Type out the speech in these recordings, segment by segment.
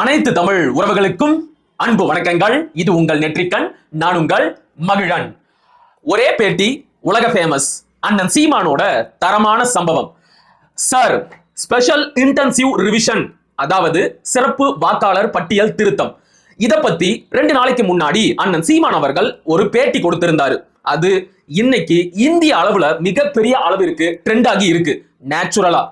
அனைத்து தமிழ் உறவுகளுக்கும் அன்பு வணக்கங்கள். இது உங்கள் நெற்றிக்கண் நான் உங்கள் மகிழன். ஒரே பேட்டி உலக ஃபேமஸ் அண்ணன் சீமானோட தரமான சம்பவம். சார் ஸ்பெஷல் இன்டென்சிவ் ரிவிஷன் அதாவது சிறப்பு வாக்காளர் பட்டியல் திருத்தம். இதை பத்தி ரெண்டு நாளைக்கு முன்னாடி அண்ணன் சீமான் அவர்கள் ஒரு பேட்டி கொடுத்திருந்தாரு. அது இன்னைக்கு இந்திய அளவுல மிகப்பெரிய அளவிற்கு ட்ரெண்ட் ஆகி இருக்கு. நேச்சுரலா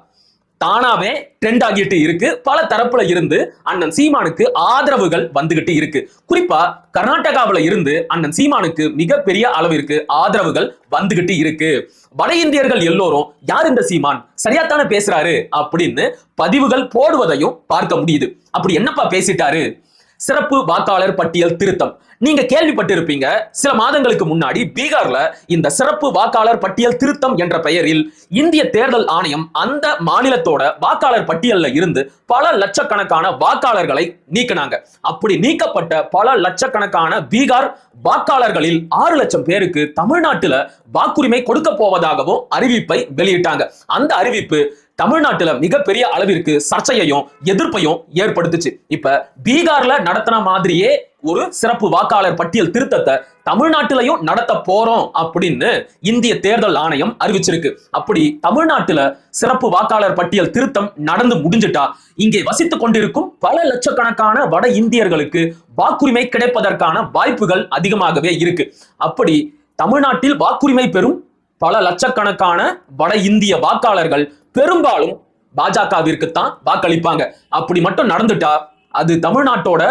தானாவே ட்ரெண்ட் ஆகிட்டு இருக்கு. பல தரப்புல இருந்து அண்ணன் சீமானுக்கு ஆதரவுகள் வந்துகிட்டு இருக்கு. குறிப்பா கர்நாடகாவில இருந்து அண்ணன் சீமானுக்கு மிகப்பெரிய அளவிற்கு ஆதரவுகள் வந்துகிட்டு இருக்கு. வட இந்தியர்கள் எல்லோரும் யார் இந்த சீமான்? சரியாத்தானே பேசுறாரு அப்படின்னு பதிவுகள் போடுவதையும் பார்க்க முடியுது. அப்படி என்னப்பா பேசிட்டாரு? சிறப்பு வாக்காளர் பட்டியல் திருத்தம். நீங்க கேள்விப்பட்டிருப்பீங்க சில மாதங்களுக்கு முன்னாடி பீகார்ல இந்த சிறப்பு வாக்காளர் பட்டியல் திருத்தம் என்ற பெயரில் இந்திய தேர்தல் ஆணையம் அந்த மாநிலத்தோட வாக்காளர் பட்டியல்ல இருந்து பல லட்சக்கணக்கான வாக்காளர்களை நீக்கினாங்க. அப்படி நீக்கப்பட்ட பல லட்சக்கணக்கான பீகார் வாக்காளர்களில் ஆறு லட்சம் பேருக்கு தமிழ்நாட்டுல வாக்குரிமை கொடுக்க போவதாகவும் அறிவிப்பை வெளியிட்டாங்க. அந்த அறிவிப்பு தமிழ்நாட்டுல மிகப்பெரிய அளவிற்கு சர்ச்சையையும் எதிர்ப்பையும் ஏற்படுத்துச்சு. இப்ப பீகார்ல நடத்தின மாதிரியே ஒரு சிறப்பு வாக்காளர் பட்டியல் திருத்தத்தை தமிழ்நாட்டிலையும் நடத்த போறோம் அப்படின்னு இந்திய தேர்தல் ஆணையம் அறிவிச்சிருக்கு. அப்படி தமிழ்நாட்டுல சிறப்பு வாக்காளர் பட்டியல் திருத்தம் நடந்து முடிஞ்சிட்டா இங்கே வசித்துக் கொண்டிருக்கும் பல லட்சக்கணக்கான வட இந்தியர்களுக்கு வாக்குரிமை கிடைப்பதற்கான வாய்ப்புகள் அதிகமாகவே இருக்கு. அப்படி தமிழ்நாட்டில் வாக்குரிமை பெறும் பல லட்சக்கணக்கான வட இந்திய வாக்காளர்கள் பெரும்பாலும் பாஜகவிற்குத்தான் வாக்களிப்பாங்க. அப்படி மட்டும் நடந்துட்டா அது தமிழ்நாட்டோட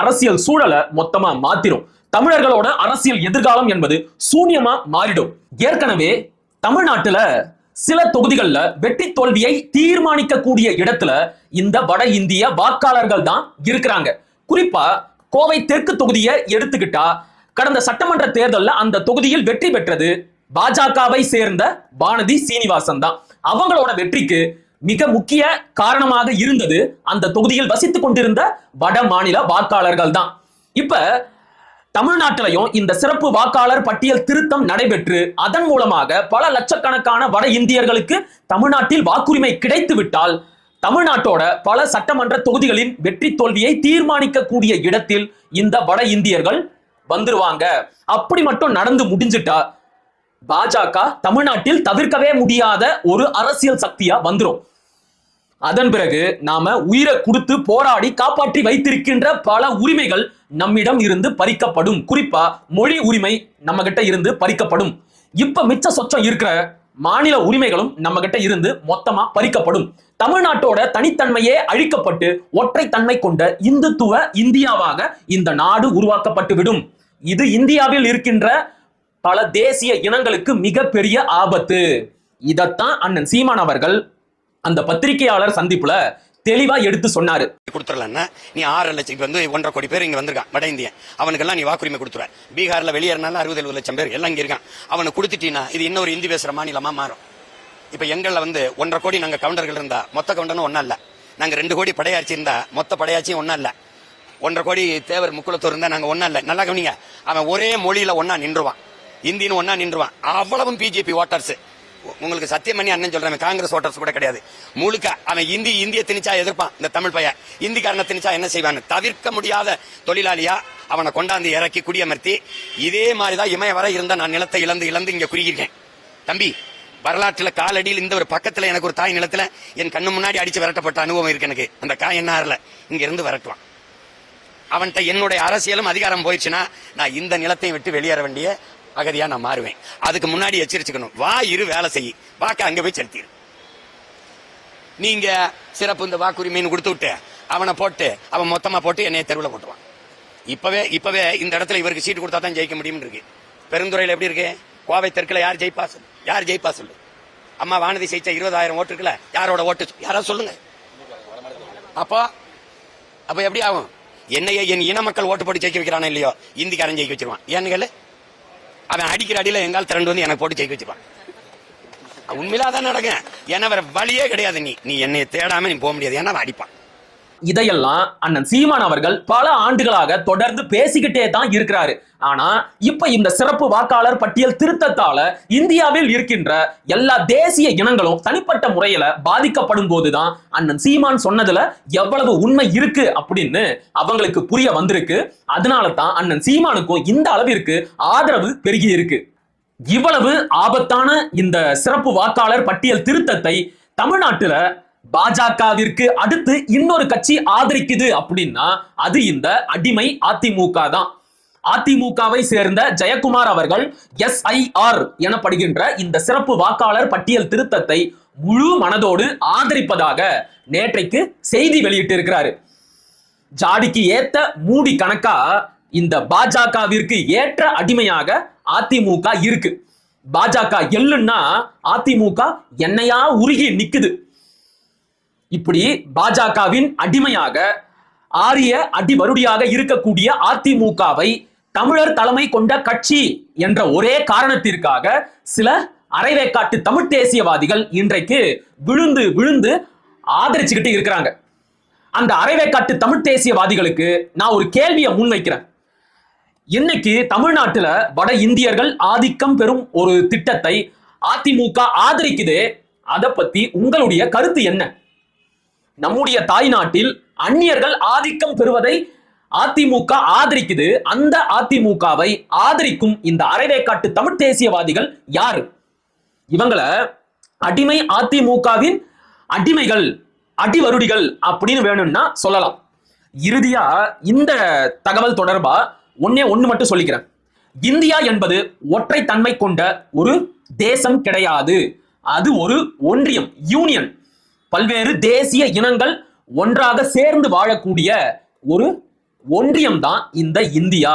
அரசியல் சூழலை மொத்தமா மாத்திரும். தமிழர்களோட அரசியல் எதிர்காலம் என்பது சூன்யமா மாறிடும். ஏற்கனவே தமிழ்நாட்டுல சில தொகுதிகள்ல வெற்றி தோல்வியை தீர்மானிக்கக்கூடிய இடத்துல இந்த வட இந்திய வாக்காளர்கள் தான் இருக்கிறாங்க. குறிப்பா கோவை தெற்கு தொகுதியை எடுத்துக்கிட்டா கடந்த சட்டமன்ற தேர்தல்ல அந்த தொகுதியில் வெற்றி பெற்றது பாஜகவை சேர்ந்த வானதி சீனிவாசன் தான். அவங்களோட வெற்றிக்கு மிக முக்கிய காரணமாக இருந்தது அந்த தொகுதியில் வசித்துக் கொண்டிருந்த வட மாநில வாக்காளர்கள் தான். இப்ப தமிழ்நாட்டிலையும் இந்த சிறப்பு வாக்காளர் பட்டியல் திருத்தம் நடைபெற்று அதன் மூலமாக பல லட்சக்கணக்கான வட இந்தியர்களுக்கு தமிழ்நாட்டில் வாக்குரிமை கிடைத்து விட்டால் தமிழ்நாட்டோட பல சட்டமன்ற தொகுதிகளின் வெற்றி தோல்வியை தீர்மானிக்கக்கூடிய இடத்தில் இந்த வட இந்தியர்கள் வந்துருவாங்க. அப்படி மட்டும் நடந்து முடிஞ்சிட்டா பாஜக தமிழ்நாட்டில் தவிர்க்கவே முடியாத ஒரு அரசியல் சக்தியா வந்துரும். அதன் பிறகு நாம உயிரை கொடுத்து போராடி காப்பாற்றி வைத்திருக்கின்ற பல உரிமைகள் நம்மிடம் இருந்து பறிக்கப்படும். குறிப்பா மொழி உரிமை நம்ம கிட்ட இருந்து பறிக்கப்படும். இப்ப மிச்ச சொச்சம் இருக்கிற மாநில உரிமைகளும் நம்ம கிட்ட இருந்து மொத்தமா பறிக்கப்படும். தமிழ்நாட்டோட தனித்தன்மையே அழிக்கப்பட்டு ஒற்றை தன்மை கொண்ட இந்துத்துவ இந்தியாவாக இந்த நாடு உருவாக்கப்பட்டு விடும் இது இந்தியாவில் இருக்கின்ற பல தேசிய இனங்களுக்கு மிகப்பெரிய ஆபத்து. இதத்தான் அண்ணன் சீமான் அவர்கள் அந்த பத்திரிகையாளர் சந்திப்புல தெளிவா எடுத்து சொன்னாரு. கொடுத்துடலன்னா நீ ஆறு லட்சம் வந்து ஒன்றரை கோடி பேர் இங்க வந்திருக்கான் வட இந்தியன். அவனுக்கெல்லாம் நீ வாக்குரிமை கொடுத்துருவ. பீகார்ல வெளியேறினாலும் அறுபது எழுபது லட்சம் பேர் எல்லாம் இங்க இருக்கான். அவனுக்கு கொடுத்துட்டீங்கன்னா இது இன்னொரு இந்தி பேசுற மாநிலமா மாறும். இப்ப எங்கள்ல வந்து ஒன்றரை கோடி நாங்க கவுண்டர்கள் இருந்தா மொத்த கவுண்டனும் ஒன்னா இல்ல. நாங்க ரெண்டு கோடி படையாட்சி இருந்தா மொத்த படையாட்சியும் ஒன்னா இல்ல. ஒன்றரை கோடி தேவர் முக்குளத்தூர் இருந்தா நாங்க ஒன்னா இல்ல. நல்லா கவனிங்க. அவன் ஒரே மொழியில ஒன்னா நின்றுவான். இந்தின்னு ஒன்னா நின்றுவான். அவ்வளவும் பிஜேபி ஓட்டர்ஸ் உங்களுக்கு சத்தியம் பண்ணி அண்ணன் சொல்றேன் காங்கிரஸ் ஓட்டர்ஸ் கூட கிடையாது. முழுக்க அவன் இந்தி இந்திய திணிச்சா எதிர்ப்பான் இந்த தமிழ் பையன். இந்திக்காரனை திணிச்சா என்ன செய்வான் தவிர்க்க முடியாத தொழிலாளியா அவனை கொண்டாந்து இறக்கி குடியமர்த்தி இதே மாதிரிதான் இமய வர இருந்த நான் நிலத்தை இழந்து இழந்து இங்க குறியிருக்கேன் தம்பி வரலாற்றுல காலடியில் இந்த ஒரு பக்கத்துல எனக்கு ஒரு தாய் நிலத்துல என் கண்ணு முன்னாடி அடிச்சு விரட்டப்பட்ட அனுபவம் இருக்கு எனக்கு. அந்த காய் என்ன ஆறல? இங்க இருந்து விரட்டுவான். அவன்கிட்ட என்னுடைய அரசியலும் அதிகாரம் போயிடுச்சுன்னா நான் இந்த நிலத்தையும் விட்டு வெளியேற வேண்டிய அகதியா நான் மாறுவேன். அதுக்கு முன்னாடி எச்சரிச்சுக்கணும். வா இரு வேலை செய். வாக்க அங்க போய் செலுத்திடு நீங்க சிறப்பு இந்த வாக்குரிமைன்னு கொடுத்து விட்டு அவனை போட்டு அவன் மொத்தமா போட்டு என்னைய தெருவில் போட்டுவான் இப்பவே இப்பவே இந்த இடத்துல இவருக்கு சீட்டு கொடுத்தா தான் ஜெயிக்க முடியும்னு இருக்கு. பெருந்துறையில எப்படி இருக்கு? கோவை தெற்குல யார் ஜெயிப்பா சொல்லு. யார் ஜெயிப்பா சொல்லு? அம்மா வானதி ஜெயிச்ச இருபதாயிரம் ஓட்டு இருக்குல்ல யாரோட ஓட்டு யாராவது சொல்லுங்க. அப்போ அப்ப எப்படி ஆகும்? என்னைய என் இன மக்கள் ஓட்டு போட்டு ஜெயிக்க வைக்கிறானோ இல்லையோ இந்திக்காரன் ஜெயிக்க வச்சிருவான். ஏன்னு கேளு? அவன் அடிக்கிற அடியில எங்கால் திரண்டு வந்து எனக்கு போட்டு ஜெயிக்க வச்சிருவான் உண்மையில அதான் நடக்கும் ஏன்னா வேற வழியே கிடையாது நீ. நீ என்னை தேடாம நீ போக முடியாது. ஏன்னா அவன் அடிப்பான். இதையெல்லாம் அண்ணன் சீமான் அவர்கள் பல ஆண்டுகளாக தொடர்ந்து பேசிக்கிட்டே தான் இருக்கிறாரு. ஆனா இப்ப இந்த சிறப்பு வாக்காளர் பட்டியல் திருத்தத்தால இந்தியாவில் இருக்கின்ற எல்லா தேசிய இனங்களும் தனிப்பட்ட முறையில பாதிக்கப்படும் போதுதான் அண்ணன் சீமான் சொன்னதுல எவ்வளவு உண்மை இருக்கு அப்படின்னு அவங்களுக்கு புரிய வந்திருக்கு. அதனால தான் அண்ணன் சீமானுக்கும் இந்த அளவிற்கு ஆதரவு பெருகி இருக்கு. இவ்வளவு ஆபத்தான இந்த சிறப்பு வாக்காளர் பட்டியல் திருத்தத்தை தமிழ்நாட்டுல பாஜகவிற்கு அடுத்து இன்னொரு கட்சி ஆதரிக்குது அப்படின்னா அது இந்த அடிமை அதிமுக தான். அதிமுகவை சேர்ந்த ஜெயக்குமார் அவர்கள் எஸ்ஐஆர் எனப்படுகின்ற இந்த சிறப்பு வாக்காளர் பட்டியல் திருத்தத்தை முழு மனதோடு ஆதரிப்பதாக நேற்றைக்கு செய்தி வெளியிட்டு இருக்கிறாரு ஜாடிக்கு ஏத்த மூடி கணக்கா இந்த பாஜகவிற்கு ஏற்ற அடிமையாக அதிமுக இருக்கு. பாஜக எள்ளுன்னா அதிமுக என்னையா உருகி நிக்குது. இப்படி பாஜகவின் அடிமையாக ஆரிய அடிவருடியாக இருக்கக்கூடிய அதிமுகவை தமிழர் தலைமை கொண்ட கட்சி என்ற ஒரே காரணத்திற்காக சில அரைவேக்காட்டு தமிழ் தேசியவாதிகள் இன்றைக்கு விழுந்து விழுந்து ஆதரிச்சுக்கிட்டு இருக்கிறாங்க. அந்த அரைவேக்காட்டு தமிழ் தேசியவாதிகளுக்கு நான் ஒரு கேள்வியை முன்வைக்கிறேன். இன்னைக்கு தமிழ்நாட்டில் வட இந்தியர்கள் ஆதிக்கம் பெறும் ஒரு திட்டத்தை அதிமுக ஆதரிக்குது அதை பத்தி உங்களுடைய கருத்து என்ன? நம்முடைய தாய்நாட்டில் அந்நியர்கள் ஆதிக்கம் பெறுவதை அதிமுக ஆதரிக்குது. அந்த அதிமுகவை ஆதரிக்கும் இந்த அரைவேக்காட்டு தமிழ் தேசியவாதிகள் யாரு? இவங்களை அடிமை அதிமுகவின் அடிமைகள் அடிவருடிகள் அப்படின்னு வேணும்னா சொல்லலாம். இறுதியா இந்த தகவல் தொடர்பா ஒன்னே ஒண்ணு மட்டும் சொல்லிக்கிறேன். இந்தியா என்பது ஒற்றை தன்மை கொண்ட ஒரு தேசம் கிடையாது. அது ஒரு ஒன்றியம் யூனியன் பல்வேறு தேசிய இனங்கள் ஒன்றாக சேர்ந்து வாழக்கூடிய ஒரு ஒன்றியம் தான் இந்த இந்தியா.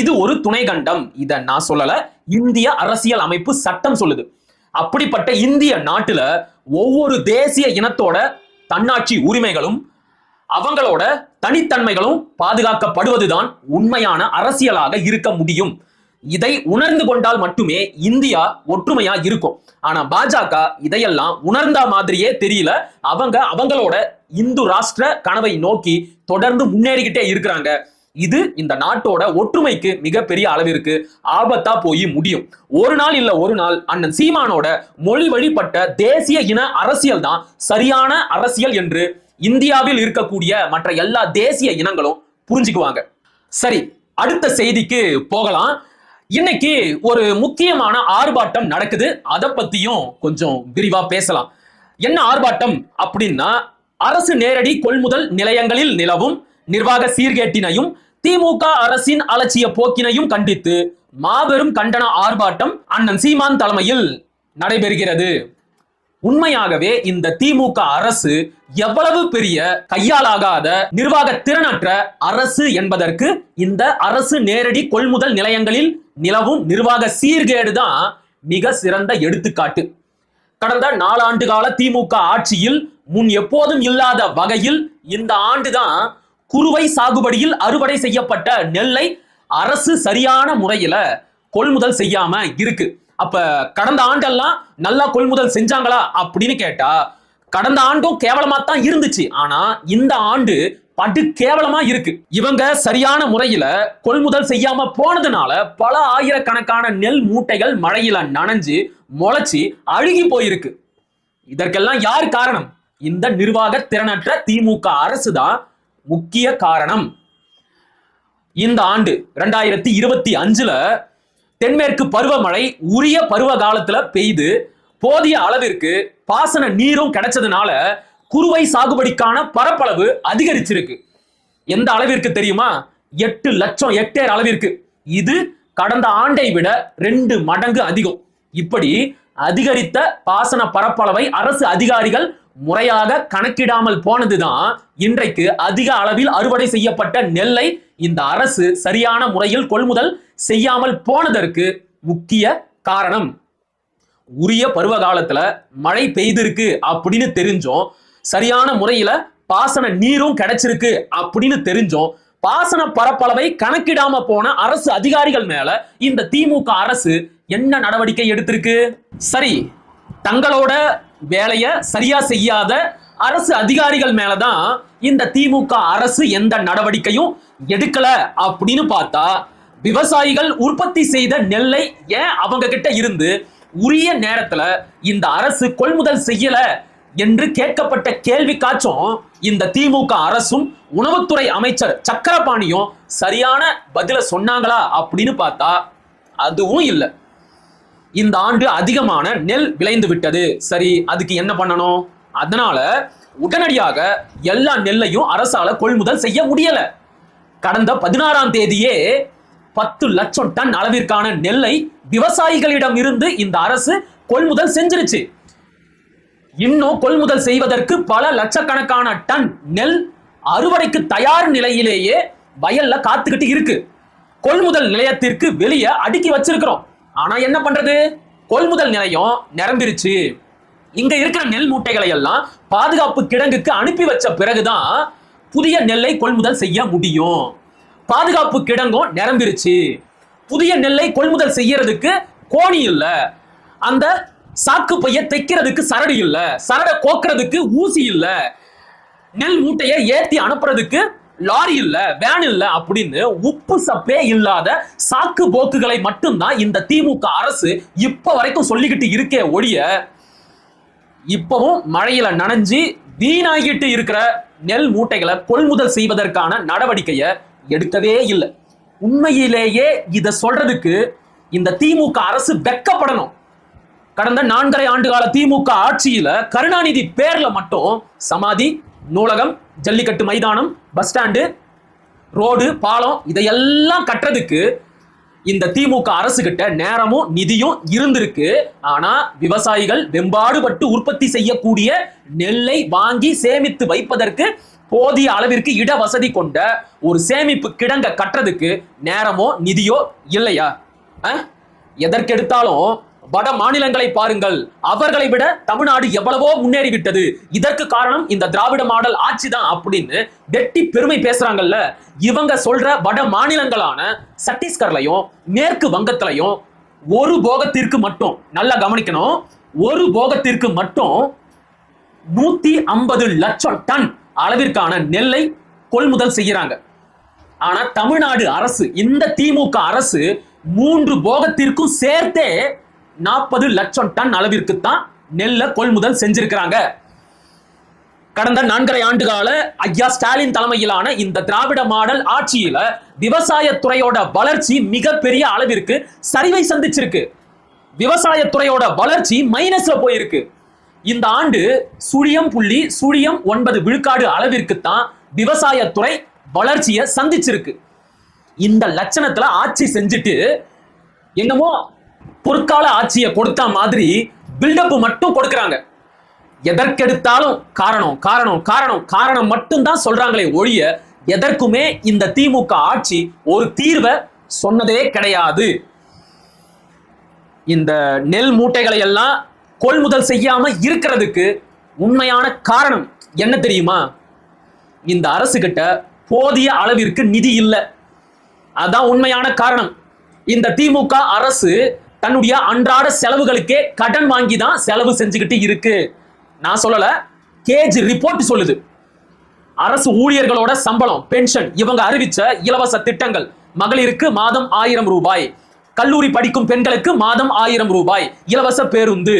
இது ஒரு துணை கண்டம் இத நான் சொல்லல. இந்திய அரசியல் அமைப்பு சட்டம் சொல்லுது. அப்படிப்பட்ட இந்திய நாட்டுல ஒவ்வொரு தேசிய இனத்தோட தன்னாட்சி உரிமைகளும் அவங்களோட தனித்தன்மைகளும் பாதுகாக்கப்படுவதுதான் உண்மையான அரசியலாக இருக்க முடியும். இதை உணர்ந்து கொண்டால் மட்டுமே இந்தியா ஒற்றுமையா இருக்கும். ஆனா பாஜக இதையெல்லாம் உணர்ந்த மாதிரியே தெரியல. அவங்க அவங்களோட இந்து ராஷ்டிர கனவை நோக்கி தொடர்ந்து முன்னேறிக்கிட்டே இருக்கிறாங்க. இது இந்த நாட்டோட ஒற்றுமைக்கு மிகப்பெரிய அளவிற்கு ஆபத்தா போய் முடியும். ஒரு நாள் இல்ல ஒரு நாள் அண்ணன் சீமானோட மொழி வழிபட்ட தேசிய இன அரசியல் தான் சரியான அரசியல் என்று இந்தியாவில் இருக்கக்கூடிய மற்ற எல்லா தேசிய இனங்களும் புரிஞ்சுக்குவாங்க. சரி அடுத்த செய்திக்கு போகலாம். இன்னைக்கு ஒரு முக்கியமான ஆர்ப்பாட்டம் நடக்குது. அதை பத்தியும் கொஞ்சம் விரிவா பேசலாம். என்ன ஆர்ப்பாட்டம் அப்படின்னா அரசு நேரடி கொள்முதல் நிலையங்களில் நிலவும் நிர்வாக சீர்கேட்டினையும் திமுக அரசின் அலட்சிய போக்கினையும் கண்டித்து மாபெரும் கண்டன ஆர்ப்பாட்டம் அண்ணன் சீமான் தலைமையில் நடைபெறுகிறது. உண்மையாகவே இந்த திமுக அரசு எவ்வளவு பெரிய கையாலாகாத நிர்வாக திறனற்ற அரசு என்பதற்கு இந்த அரசு நேரடி கொள்முதல் நிலையங்களில் நிலவும் நிர்வாக சீர்கேடு தான் மிக சிறந்த எடுத்துக்காட்டு. கடந்த நாலாண்டு கால திமுக ஆட்சியில் முன் எப்போதும் இல்லாத வகையில் இந்த ஆண்டுதான் குறுவை சாகுபடியில் அறுவடை செய்யப்பட்ட நெல்லை அரசு சரியான முறையில கொள்முதல் செய்யாம இருக்கு. அப்ப கடந்த ஆண்டெல்லாம் நல்லா கொள்முதல் செஞ்சாங்களா அப்படின்னு கேட்டா கடந்த ஆண்டும் கேவலமா தான் இருந்துச்சு. ஆனா இந்த ஆண்டு படு கேவலமா இருக்கு. இவங்க சரியான முறையில கொள்முதல் செய்யாம போனதுனால பல ஆயிரக்கணக்கான நெல் மூட்டைகள் மழையில நனைஞ்சு முளைச்சி அழுகி போயிருக்கு. இதற்கெல்லாம் யார் காரணம்? இந்த நிர்வாக திறனற்ற திமுக அரசு தான் முக்கிய காரணம். இந்த ஆண்டு ரெண்டாயிரத்தி இருபத்தி அஞ்சுல தென்மேற்கு பருவமழை உரிய பருவ காலத்துல பெய்து போதிய அளவிற்கு பாசன நீரும் கிடைச்சதுனால குறுவை சாகுபடிக்கான பரப்பளவு அதிகரிச்சிருக்கு. எந்த அளவிற்கு தெரியுமா? எட்டு லட்சம் ஹெக்டேர் அளவிற்கு. இது கடந்த ஆண்டை விட ரெண்டு மடங்கு அதிகம். இப்படி அதிகரித்த பாசன பரப்பளவை அரசு அதிகாரிகள் முறையாக கணக்கிடாமல் போனதுதான் இன்றைக்கு அதிக அளவில் அறுவடை செய்யப்பட்ட நெல்லை இந்த அரசு சரியான முறையில் கொள்முதல் செய்யாமல் போனதற்கு முக்கிய காரணம். உரிய பருவ காலத்துல மழை பெய்திருக்கு அப்படின்னு தெரிஞ்சோம். சரியான முறையில பாசன நீரும் கிடைச்சிருக்கு அப்படின்னு தெரிஞ்சோம். பாசன பரப்பளவை கணக்கிடாம போன அரசு அதிகாரிகள் மேல இந்த திமுக அரசு என்ன நடவடிக்கை எடுத்திருக்கு? சரி தங்களோட வேலையை சரியா செய்யாத அரசு அதிகாரிகள் மேலதான் இந்த திமுக அரசு எந்த நடவடிக்கையும் எடுக்கல அப்படின்னு பார்த்தா விவசாயிகள் உற்பத்தி செய்த நெல்லை ஏன் அவங்க கிட்ட இருந்து உரிய நேரத்துல இந்த அரசு கொள்முதல் செய்யல என்று கேட்கப்பட்ட கேள்விக்காச்சும் இந்த திமுக அரசும் உணவுத்துறை அமைச்சர் சக்கரபாணியும் சரியான பதில சொன்னாங்களா அப்படின்னு பார்த்தா அதுவும் இல்லை. இந்த ஆண்டு அதிகமான நெல் விளைந்து விட்டது. சரி அதுக்கு என்ன பண்ணணும்? அதனால உடனடியாக எல்லா நெல்லையும் அரசால கொள்முதல் செய்ய முடியல. கடந்த பதினாறாம் தேதியே பத்து லட்சம் டன் அளவிற்கான நெல்லை விவசாயிகளிடம் இருந்து இந்த அரசு கொள்முதல் செஞ்சிருச்சு. இன்னும் கொள்முதல் செய்வதற்கு பல லட்சக்கணக்கான டன் நெல் அறுவடைக்கு தயார் நிலையிலேயே வயல்ல காத்துக்கிட்டு இருக்கு. கொள்முதல் நிலையத்திற்கு வெளியே அடுக்கி வச்சிருக்கிறோம். ஆனா என்ன பண்றது? கொள்முதல் நிலையம் நிரம்பிருச்சு. இங்க இருக்கிற நெல் மூட்டைகளை எல்லாம் பாதுகாப்பு கிடங்குக்கு அனுப்பி வச்ச பிறகுதான் புதிய நெல்லை கொள்முதல் செய்ய முடியும். பாதுகாப்பு கிடங்கும் நிரம்பிருச்சு. புதிய நெல்லை கொள்முதல் செய்யறதுக்கு கோணி இல்ல. அந்த சாக்கு பைய தைக்கிறதுக்கு சரடு இல்ல. சரடை கோக்குறதுக்கு ஊசி இல்ல. நெல் மூட்டையை ஏத்தி அனுப்புறதுக்கு லாரி இல்ல வேன் இல்ல அப்படின்னு உப்பு சப்பே இல்லாத சாக்கு போக்குகளை மட்டும்தான் இந்த திமுக அரசு இப்ப வரைக்கும் சொல்லிக்கிட்டு இருக்கே ஒழிய இப்பவும் மழையில நனைஞ்சு வீணாகிட்டு இருக்கிற நெல் மூட்டைகளை கொள்முதல் செய்வதற்கான நடவடிக்கையை எடுக்கவே இல்லை. உண்மையிலேயே இதை சொல்றதுக்கு இந்த திமுக அரசு வெக்கப்படணும். கடந்த நான்கரை ஆண்டு கால திமுக ஆட்சியில கருணாநிதி பேர்ல மட்டும் சமாதி நூலகம் ஜல்லிக்கட்டு மைதானம் பஸ் ஸ்டாண்டு ரோடு பாலம் இதையெல்லாம் கட்டுறதுக்கு இந்த திமுக அரசுகிட்ட நேரமும் நிதியும் இருந்திருக்கு. ஆனா விவசாயிகள் வெம்பாடுபட்டு உற்பத்தி செய்யக்கூடிய நெல்லை வாங்கி சேமித்து வைப்பதற்கு போதிய அளவிற்கு இட வசதி கொண்ட ஒரு சேமிப்பு கிடங்க கட்டுறதுக்கு நேரமோ நிதியோ இல்லையா? எதற்கெடுத்தாலும் வட மாநிலங்களை பாருங்கள். அவர்களை விட தமிழ்நாடு எவ்வளவோ முன்னேறிவிட்டது. இதற்கு காரணம் இந்த திராவிட மாடல் ஆட்சி தான் அப்படின்னு வெட்டி பெருமை பேசுறாங்கல்ல. இவங்க சொல்ற வட மாநிலங்களான சத்தீஸ்கர்லையும் மேற்கு வங்கத்திலையும் ஒரு போகத்திற்கு மட்டும் நல்லா கவனிக்கணும். ஒரு போகத்திற்கு மட்டும் நூத்தி ஐம்பது லட்சம் டன் அளவிற்கான நெல்லை கொள்முதல் செய்யறாங்க. ஆனா தமிழ்நாடு அரசு இந்த திமுக அரசு மூன்று போகத்திற்கும் சேர்த்தே நாற்பது லட்சம் டன் அளவிற்கு தான் நெல்லை கொள்முதல் செஞ்சிருக்கிறாங்க. கடந்த நான்கரை ஆண்டு கால ஐயா ஸ்டாலின் தலைமையிலான இந்த திராவிட மாடல் ஆட்சியில விவசாயத்துறையோட வளர்ச்சி மிகப்பெரிய அளவிற்கு சரிவை சந்திச்சிருக்கு. விவசாயத்துறையோட வளர்ச்சி மைனஸ்ல போயிருக்கு. இந்த ஆண்டு சுழியம் புள்ளி சுழியம் ஒன்பது விழுக்காடு அளவிற்கு தான் விவசாயத்துறை வளர்ச்சியை சந்திச்சிருக்கு. இந்த லட்சணத்துல ஆட்சி செஞ்சுட்டு என்னமோ பொற்கால ஆட்சியை கொடுத்த மாதிரி பில்டப் மட்டும் கொடுக்குறாங்க. எதற்கெடுத்தாலும் காரணம் காரணம் காரணம் காரணம் மட்டும்தான் சொல்றாங்களே ஒழிய எதற்குமே இந்த திமுக ஆட்சி ஒரு தீர்வை சொன்னதே கிடையாது. இந்த நெல் மூட்டைகளை எல்லாம் கொள்முதல் செய்யாம இருக்கிறதுக்கு உண்மையான காரணம் என்ன தெரியுமா? இந்த அரசு கிட்ட போதிய அளவிற்கு நிதி இல்லை. அதான் உண்மையான காரணம். இந்த திமுக அரசு தன்னுடைய அன்றாட செலவுகளுக்கே கடன் வாங்கி தான் செலவு செஞ்சுக்கிட்டு இருக்கு. நான் சொல்லல கேஜ் ரிப்போர்ட் சொல்லுது. அரசு ஊழியர்களோட சம்பளம் பென்ஷன் இவங்க அறிவிச்ச இலவச திட்டங்கள். மகளிருக்கு மாதம் ஆயிரம் ரூபாய். கல்லூரி படிக்கும் பெண்களுக்கு மாதம் ஆயிரம் ரூபாய். இலவச பேருந்து.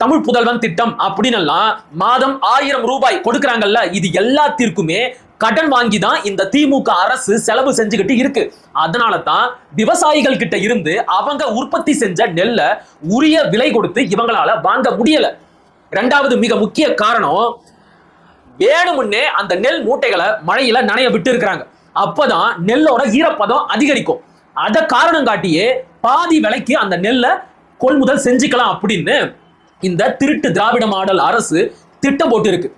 தமிழ் புதல்வன் திட்டம் அப்படின்னு எல்லாம் மாதம் ஆயிரம் ரூபாய் கொடுக்கறாங்கல்ல இது எல்லாத்திற்குமே கடன் வாங்கி தான் இந்த திமுக அரசு செலவு செஞ்சுக்கிட்டு இருக்கு. அதனால தான் விவசாயிகள் கிட்ட இருந்து அவங்க உற்பத்தி செஞ்ச நெல்லை உரிய விலை கொடுத்து இவங்களால வாங்க முடியல. ரெண்டாவது மிக முக்கிய காரணம் வேணுமுன்னே அந்த நெல் மூட்டைகளை மழையில நனைய விட்டு இருக்கிறாங்க. அப்பதான் நெல்லோட ஈரப்பதம் அதிகரிக்கும். அத காரணம் காட்டியே பாதி விலைக்கு அந்த நெல்லை கொள்முதல் செஞ்சுக்கலாம் அப்படின்னு இந்த திருட்டு திராவிட மாடல் அரசு திட்டம் போட்டு இருக்கு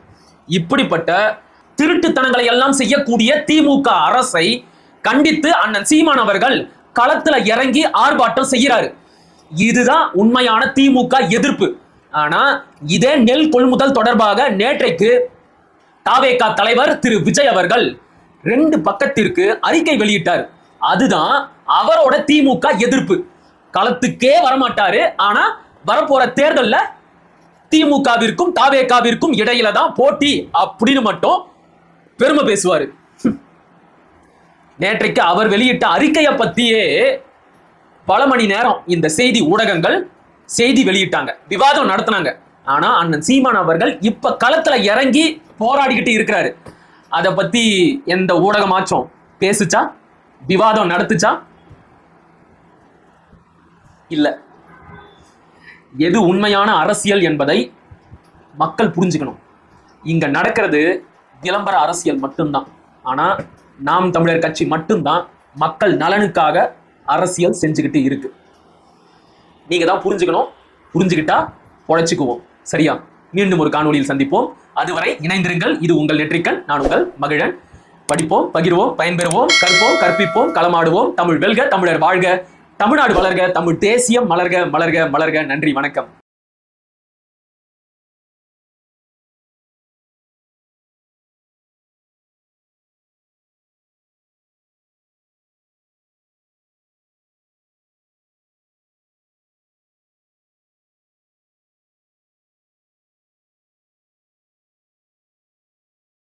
இப்படிப்பட்ட திருட்டுத்தனங்களை எல்லாம் செய்யக்கூடிய திமுக அரசை கண்டித்து அண்ணன் சீமான் அவர்கள் களத்துல இறங்கி ஆர்ப்பாட்டம் செய்கிறாரு. இதுதான் உண்மையான திமுக எதிர்ப்பு. ஆனா இதே நெல் கொள்முதல் தொடர்பாக நேற்றைக்கு தாவேகா தலைவர் திரு விஜய் அவர்கள் ரெண்டு பக்கத்திற்கு அறிக்கை வெளியிட்டார். அதுதான் அவரோட திமுக எதிர்ப்பு. களத்துக்கே வரமாட்டாரு. ஆனா வரப்போற தேர்தலில் திமுகவிற்கும் தாவேகாவிற்கும் இடையில தான் போட்டி அப்படின்னு மட்டும் பெருமை பேசுவார். நேற்றைக்கு அவர் வெளியிட்ட அறிக்கையை பத்தியே பல மணி நேரம் இந்த செய்தி ஊடகங்கள் செய்தி வெளியிட்டாங்க விவாதம் நடத்தினாங்க. ஆனா அண்ணன் சீமான் அவர்கள் இப்ப களத்துல இறங்கி போராடிக்கிட்டு இருக்கிறாரு. அதை பத்தி எந்த ஊடகமாச்சும் பேசுச்சா? விவாதம் நடத்துச்சா? இல்ல. எது உண்மையான அரசியல் என்பதை மக்கள் புரிஞ்சுக்கணும். இங்க நடக்கிறது விளம்பர அரசியல் மட்டும்தான். ஆனா நாம் தமிழர் கட்சி மட்டும்தான் மக்கள் நலனுக்காக அரசியல் செஞ்சுக்கிட்டு இருக்கு. நீங்க தான் புரிஞ்சுக்கணும். புரிஞ்சுக்கிட்டா உழைச்சிக்குவோம் சரியா? மீண்டும் ஒரு காணொளியில் சந்திப்போம். அதுவரை இணைந்திருங்கள். இது உங்கள் நெற்றிக்கண். நான் உங்கள் மகிழன். படிப்போம் பகிர்வோம் பயன்பெறுவோம் கற்போம் கற்பிப்போம் களமாடுவோம். தமிழ் வெல்க தமிழர் வாழ்க. தமிழ்நாடு வளர்க தமிழ் தேசியம் மலர்க மலர்க மலர்க. நன்றி வணக்கம்.